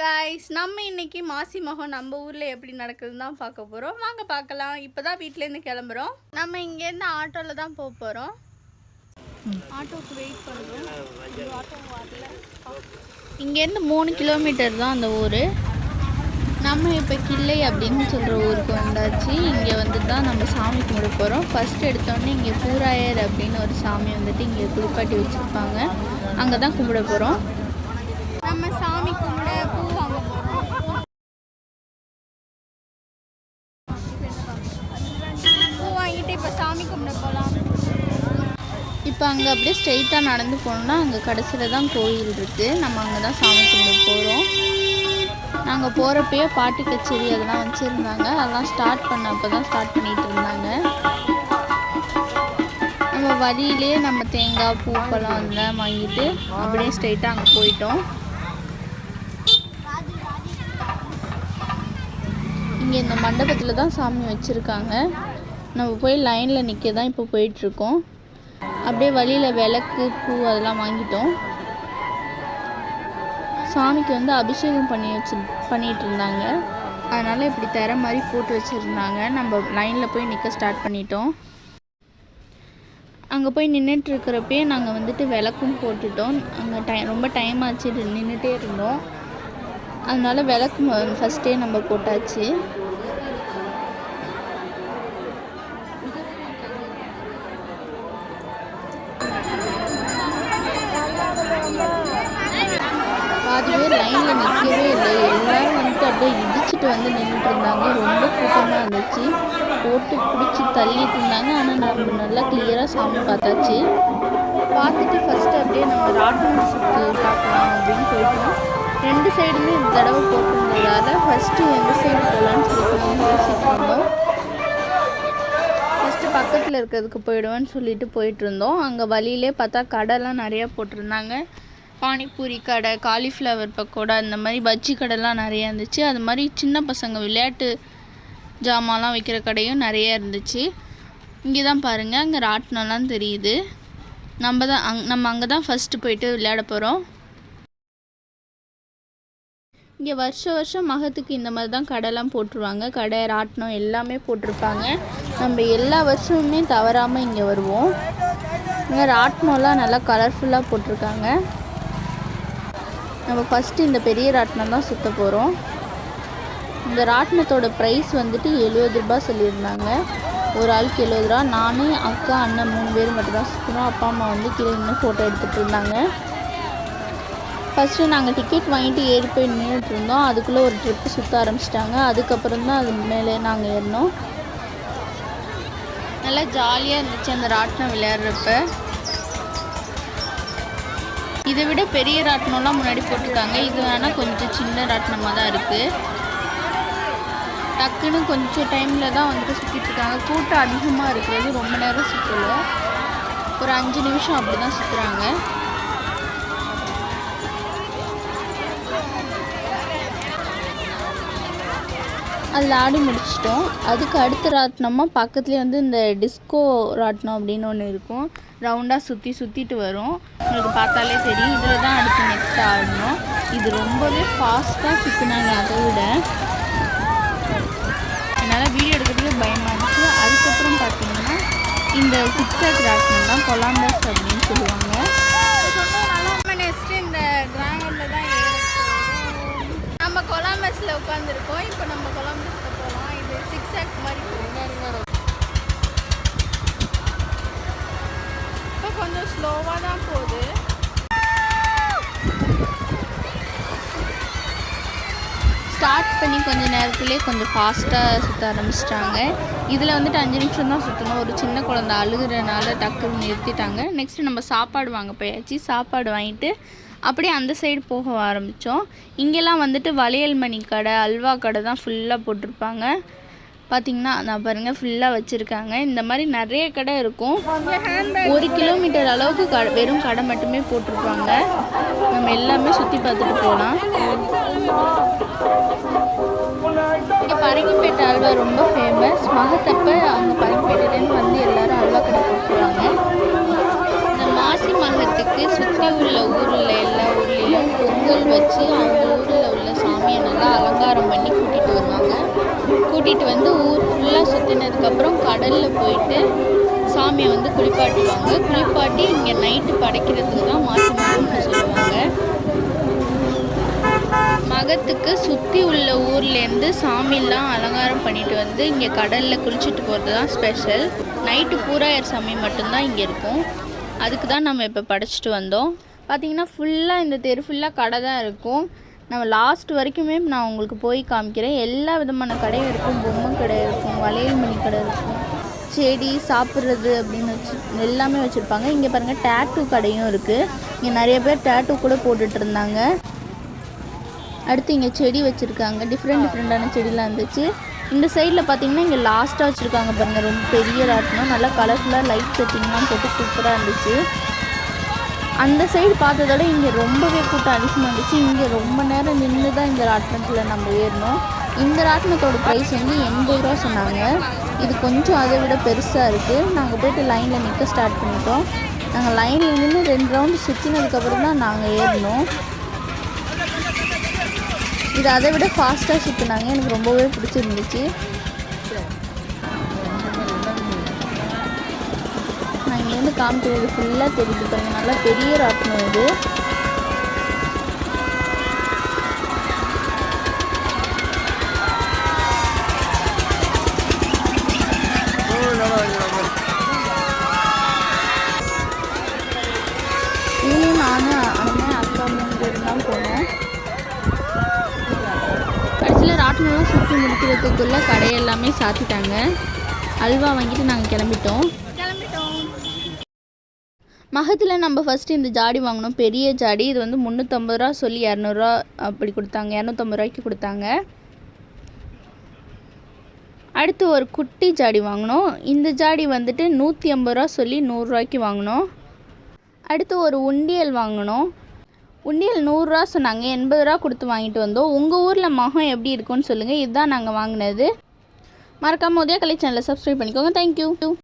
Guys நம்ம இன்னைக்கு மாசி மகம் நம்ம ஊரில் எப்படி நடக்குதுன்னு தான் பார்க்க போகிறோம் வாங்க பார்க்கலாம். இப்போ தான் வீட்டிலேருந்து கிளம்புறோம். நம்ம இங்கேருந்து ஆட்டோவில் தான் போக போகிறோம் ஆட்டோவுக்கு வெயிட் பண்ணுறோம் ஆட்டோ வரல. இங்கேருந்து மூணு கிலோமீட்டர் தான் அந்த ஊர். நம்ம இப்போ கிள்ளை அப்படின்னு சொல்கிற ஊருக்கு வந்தாச்சு. இங்கே வந்துட்டு தான் நம்ம சாமி கும்பிட போகிறோம் ஃபஸ்ட் எடுத்தோடனே இங்கே பூராயர் அப்படின்னு ஒரு சாமி வந்துட்டு இங்கே குளிப்பாட்டி வச்சுருப்பாங்க. அங்கே தான் கும்பிட போகிறோம் நம்ம சாமி கும்பிட பூ வாங்க போகிறோம் பூ வாங்கிட்டு இப்போ சாமி கும்பிட போகலாம் இப்போ அங்கே அப்படியே ஸ்ட்ரெயிட்டாக நடந்து போனோம்னா அங்கே கடைசியில் தான் கோயில் இருக்குது நம்ம அங்கே தான் சாமி கும்பிட போகிறோம் நாங்கள் போகிறப்பயே பாட்டு கச்சேரி அதெல்லாம் வச்சுருந்தாங்க. அதெல்லாம் ஸ்டார்ட் பண்ணப்போ தான் ஸ்டார்ட் பண்ணிகிட்டு இருந்தாங்க. நம்ம வழியிலே நம்ம தேங்காய் பூ பழம் அதெல்லாம் வாங்கிட்டு அப்படியே ஸ்ட்ரெயிட்டாக அங்கே போயிட்டோம். இங்கே இந்த மண்டபத்தில் தான் சாமி வச்சுருக்காங்க. நம்ம போய் லைனில் நிற்க தான் இப்போ போயிட்டுருக்கோம். அப்படியே வழியில் விளக்கு பூ அதெல்லாம் வாங்கிட்டோம். சாமிக்கு வந்து அபிஷேகம் பண்ணி வச்சு பண்ணிகிட்டு இருந்தாங்க அதனால் இப்படி திற மாதிரி போட்டு வச்சுருந்தாங்க. நம்ம லைனில் போய் நிற்க ஸ்டார்ட் பண்ணிட்டோம். அங்கே போய் நின்றுட்டுருக்கிறப்பே நாங்கள் வந்துட்டு விளக்கும் போட்டுட்டோம். அங்கே டை ரொம்ப டைம் ஆச்சு நின்றுட்டே இருந்தோம். அதனால விளக்கு ஃபஸ்ட்டே நம்ம போட்டாச்சு. பாதி பேர் லைனில் நிற்கவே இல்லை. எல்லோரும் வந்துட்டு அப்படியே இடிச்சிட்டு வந்து நின்றுட்டு இருந்தாங்க. ரொம்ப கூட்டமாக இருந்துச்சு. போட்டு பிடிச்சி தள்ளிட்டு இருந்தாங்க. ஆனால் நம்ம நல்லா கிளியராக சாமி பார்த்தாச்சு. பார்த்துட்டு ஃபஸ்ட்டு அப்படியே நம்ம ராட்டினம் சுற்று பார்க்கலாம் அப்படின்னு போயிட்டோம். ரெண்டு சைடுமே இந்த தடவை போட்டிருந்ததால ஃபஸ்ட்டு எந்த சைடு போகலான்னு சொல்லி யோசிச்சுட்டு இருந்தோம். ஃபஸ்ட்டு பக்கத்தில் இருக்கிறதுக்கு போயிடுவேன்னு சொல்லிட்டு போயிட்டு இருந்தோம் அங்கே வழியிலே பார்த்தா கடைலாம் நிறையா போட்டிருந்தாங்க. பானிபூரி கடை காலிஃப்ளவர் பக்கோடா இந்த மாதிரி பஜ்ஜி கடைலாம் நிறையா இருந்துச்சு. அது மாதிரி சின்ன பசங்க விளையாட்டு ஜாமான்லாம் விற்கிற கடையும் நிறைய இருந்துச்சு. இங்கே தான் பாருங்கள் அங்கே ராட்டினம்லாம் தெரியுது. நம்ம தான் அங் நம்ம அங்கே தான் ஃபஸ்ட்டு போயிட்டு விளையாட போகிறோம் இங்கே வருஷம் வருஷம் மகத்துக்கு இந்த மாதிரி தான் கடைலாம் போட்டுருவாங்க. கடை ராட்டினம் எல்லாமே போட்டிருப்பாங்க. நம்ம எல்லா வருஷமுமே தவறாமல் இங்கே வருவோம். இங்கே ராட்டினம்லாம் நல்லா கலர்ஃபுல்லாக போட்டிருக்காங்க. நம்ம ஃபஸ்ட்டு இந்த பெரிய ராட்டினம் தான் சுற்ற போகிறோம் இந்த ராட்டினத்தோட ப்ரைஸ் வந்துட்டு எழுபது ரூபா சொல்லியிருந்தாங்க. ஒரு ஆளுக்கு எழுபது ரூபா. நானே அக்கா அண்ணன் மூணு பேர் மட்டும்தான் சுற்றுறோம் அப்பா அம்மா வந்து கீழே நின்று ஃபோட்டோ எடுத்துகிட்டு இருந்தாங்க. ஃபஸ்ட்டு நாங்கள் டிக்கெட் வாங்கிட்டு ஏறி போய் நின்றுட்டு இருந்தோம். அதுக்குள்ளே ஒரு ட்ரிப்பு சுற்ற ஆரம்பிச்சிட்டாங்க. அதுக்கப்புறம் தான் அது மேலே நாங்கள் ஏறினோம். நல்லா ஜாலியாக இருந்துச்சு அந்த ராட்டினம் விளையாடுறப்ப. இதை விட பெரிய ராட்டினம்லாம் முன்னாடி போட்டிருக்காங்க. இது வேணால் கொஞ்சம் சின்ன ராட்டினமாக தான் இருக்குது டக்குன்னு கொஞ்சம் டைமில் தான் வந்துட்டு சுற்றிட்டுருக்காங்க கூட்டம் அதிகமாக இருக்கிறது ரொம்ப நேரம் சுற்றலை ஒரு அஞ்சு நிமிஷம் அப்படி தான் சுற்றுறாங்க அதில் ஆடி முடிச்சிட்டோம். அதுக்கு அடுத்த ராட்டினமாக பக்கத்துலேயே வந்து இந்த டிஸ்கோ ராட்டினம் அப்படின்னு ஒன்று இருக்கும். ரவுண்டாக சுற்றி சுற்றிட்டு வரும். உங்களுக்கு பார்த்தாலே தெரியும். இதில் தான் அடுத்து நெக்ஸ்ட் ஆடணும். இது ரொம்பவே ஃபாஸ்ட்டாக சுற்றினாங்க அதை விட. என்னால் வீடியோ எடுக்கிறதுக்கு பயமாக இருந்துச்சு அதுக்கப்புறம் பார்த்தீங்கன்னா இந்த சிக்ஸாக் ராட்டினம் தான் கொலாம்பஸ் அப்படின்னு சொல்லுவாங்க. பஸ்ஸில் உட்காந்துருக்கோம் இப்போ நம்ம கொலாம்பஸில் போகலாம் இது சிக்ஸ் ஆக் மாதிரி போகும். இப்போ கொஞ்சம் ஸ்லோவாக தான் போகுது. ஸ்டார்ட் பண்ணி கொஞ்ச நேரத்துலேயே கொஞ்சம் ஃபாஸ்ட்டாக சுற்ற ஆரம்பிச்சிட்டாங்க. இதில் வந்துட்டு அஞ்சு நிமிஷம் தான் சுற்றணும் ஒரு சின்ன குழந்த அழுகிறனால டக்குன்னு நிறுத்திட்டாங்க. நெக்ஸ்ட்டு நம்ம சாப்பாடு வாங்க போயாச்சு. சாப்பாடு வாங்கிட்டு அப்படியே அந்த சைடு போக ஆரம்பித்தோம் இங்கெல்லாம் வந்துட்டு வளையல் மணி கடை அல்வா கடை தான் ஃபுல்லாக போட்டிருப்பாங்க. பார்த்தீங்கன்னா நான் பாருங்கள் ஃபுல்லாக வச்சுருக்காங்க. இந்த மாதிரி நிறைய கடை இருக்கும். ஒரு கிலோமீட்டர் அளவுக்கு க வெறும் கடை மட்டுமே போட்டிருப்பாங்க. நம்ம எல்லாமே சுற்றி பார்த்துட்டு போகலாம். இங்கே பரங்கிப்பேட்டை அல்வா ரொம்ப ஃபேமஸ் மகத்தப்ப அங்கே பரங்கிப்பேட்டையிலேருந்து வந்து எல்லோரும் அல்வா கடை போட்டுருவாங்க. இருக்குது சுற்றி உள்ள ஊரில் எல்லா ஊர்லேயும் பொங்கல் வச்சு அவங்க ஊரில் உள்ள சாமியை நல்லா அலங்காரம் பண்ணி கூட்டிகிட்டு வருவாங்க. கூட்டிகிட்டு வந்து ஊர் ஃபுல்லாக சுற்றினதுக்கப்புறம் கடலில் போயிட்டு சாமியை வந்து குளிப்பாட்டுவாங்க. குளிப்பாட்டி இங்கே நைட்டு படைக்கிறதுக்கு தான் மாற்றி மாசம்னு சொல்லுவாங்க. மகத்துக்கு சுற்றி உள்ள ஊர்லேருந்து சாமிலாம் அலங்காரம் பண்ணிட்டு வந்து இங்கே கடலில் குளிச்சுட்டு போகிறது தான் ஸ்பெஷல் நைட்டு பூராயர் சாமி மட்டும்தான் இங்கே இருக்கும். அதுக்கு தான் நம்ம இப்போ படைச்சிட்டு வந்தோம். பார்த்தீங்கன்னா ஃபுல்லாக இந்த தெரு ஃபுல்லாக கடை தான் இருக்கும். நம்ம லாஸ்ட் வரைக்குமே நான் உங்களுக்கு போய் காமிக்கிறேன். எல்லா விதமான கடையும் இருக்கும். பொம்மை கடை இருக்கும் வளையல் மணி கடை இருக்கும். செடி சாப்பிட்றது அப்படின்னு வச்சு எல்லாமே வச்சுருப்பாங்க. இங்கே பாருங்கள் டேட்டூ கடையும் இருக்குது இங்கே நிறைய பேர் டேட்டூ கூட போட்டுட்டு இருந்தாங்க. அடுத்து இங்கே செடி வச்சுருக்காங்க. டிஃப்ரெண்ட் டிஃப்ரெண்ட்டான செடிலாம் இருந்துச்சு. இந்த சைடில் பார்த்தீங்கன்னா இங்கே லாஸ்ட்டாக வச்சுருக்காங்க பாருங்கள் ரொம்ப பெரிய ராட்டினம் நல்லா கலர்ஃபுல்லாக லைட் செட்டிங்லாம் போட்டு சூப்பராக இருந்துச்சு. அந்த சைடு பார்த்ததோட இங்கே ரொம்பவே கூட்டம் அதிகமாக இருந்துச்சு. இங்கே ரொம்ப நேரம் நின்று தான் இந்த ராட்டினத்தில் நம்ம ஏறினோம். இந்த ராட்டினத்தோட ப்ரைஸ் வந்து எண்பது ரூபா சொன்னாங்க. இது கொஞ்சம் அதை விட பெருசாக இருக்குது நாங்கள் போய்ட்டு லைனில் நிற்க ஸ்டார்ட் பண்ணிட்டோம். நாங்கள் லைனில் நின்று ரெண்டு ரவுண்டு சுற்றினதுக்கப்புறம் தான் நாங்கள் ஏறினோம். இது அதை விட ஃபாஸ்ட்டாக சுற்றினாங்க எனக்கு ரொம்பவே பிடிச்சிருந்துச்சு. நான் இங்கேருந்து காமிக்கிறது ஃபுல்லாக தெரியுது பாருங்க. நல்லா பெரிய ராட்டினம் இது. இதுலேயும் நானும் அண்ணன் அக்கா மூணு பேர் தான் போனோம் கடைசியில் சுற்றி முடிக்கிறதுக்குள்ளே கடையெல்லாமே சாத்திட்டாங்க. அல்வா வாங்கிட்டு நாங்கள் கிளம்பிட்டோம். கிளம்பிட்டோம் மகத்தில் நம்ம ஃபஸ்ட்டு இந்த ஜாடி வாங்கினோம். பெரிய ஜாடி. இது வந்து முந்நூற்றம்பது ரூபா சொல்லி இரநூறுவா அப்படி கொடுத்தாங்க. இரநூத்தம்பது ரூபாய்க்கு கொடுத்தாங்க. அடுத்து ஒரு குட்டி ஜாடி வாங்கினோம். இந்த ஜாடி வந்துட்டு நூற்றி ஐம்பது ரூபா சொல்லி நூறுரூவாய்க்கு வாங்கினோம். அடுத்து ஒரு உண்டியல் வாங்கினோம். உண்டியல் நூறுரூவா சொன்னாங்க எண்பது ரூபா கொடுத்து வாங்கிட்டு வந்தோம். உங்கள் ஊரில் மகம் எப்படி இருக்கும்னு சொல்லுங்கள் இதுதான் நாங்கள் வாங்கினது. மறக்காமல் உதய கலை சேனலை சப்ஸ்கிரைப் பண்ணிக்கோங்க தேங்க்யூ